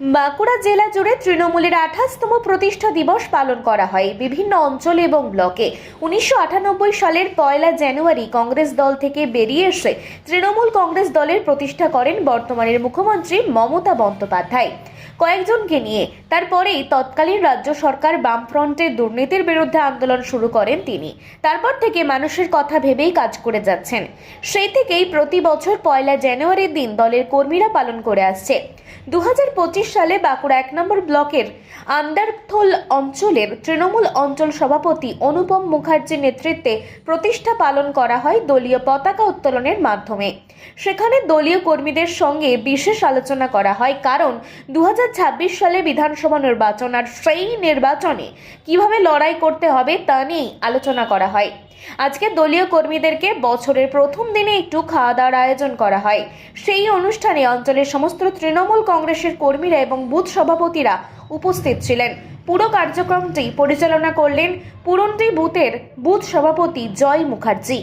বাঁকুড়া জেলা জুড়ে তৃণমূলের আঠাশতম প্রতিষ্ঠা দিবস পালন করা হয়। বিভিন্ন অঞ্চল এবং ব্লকে উনিশশো আটানব্বই সালের পয়লা জানুয়ারি কংগ্রেস দল থেকে বেরিয়ে এসে তৃণমূল কংগ্রেস দলের প্রতিষ্ঠা করেন বর্তমানের মুখ্যমন্ত্রী মমতা বন্দ্যোপাধ্যায়। কয়েকজনকে নিয়ে তারপরেই তৎকালীন রাজ্য সরকার বামফ্রন্টের দুর্নীতির বিরুদ্ধে আন্দোলন শুরু করেন তিনি। তারপর থেকে মানুষের কথা ভেবেই কাজ করে যাচ্ছেন। সেই থেকেই প্রতি বছর পয়লা জানুয়ারির দিন দলের কর্মীরা পালন করে আসছে। দু হাজার পঁচিশ সালে বাঁকুড়া এক নম্বর ব্লকের আন্ডারথোল অঞ্চলের তৃণমূল অঞ্চল সভাপতি অনুপম মুখার্জির নেতৃত্বে প্রতিষ্ঠা পালন করা হয় দলীয় পতাকা উত্তোলনের মাধ্যমে। সেখানে দলীয় কর্মীদের সঙ্গে বিশেষ আলোচনা করা হয়, কারণ দু হাজার সালে বিধানসভা নির্বাচন আর সেই নির্বাচনে কীভাবে লড়াই করতে হবে তা নিয়েই আলোচনা করা হয়। আজকে দলীয় কর্মীদেরকে বছরের প্রথম দিনে একটু খাওয়া দাওয়ার আয়োজন করা হয়। সেই অনুষ্ঠানে অঞ্চলের সমস্ত তৃণমূল কংগ্রেসের কর্মীরা এবং বুথ সভাপতিরা উপস্থিত ছিলেন। পুরো কার্যক্রমটি পরিচালনা করলেন পুরন্টি বুথের বুথ সভাপতি জয় মুখার্জি।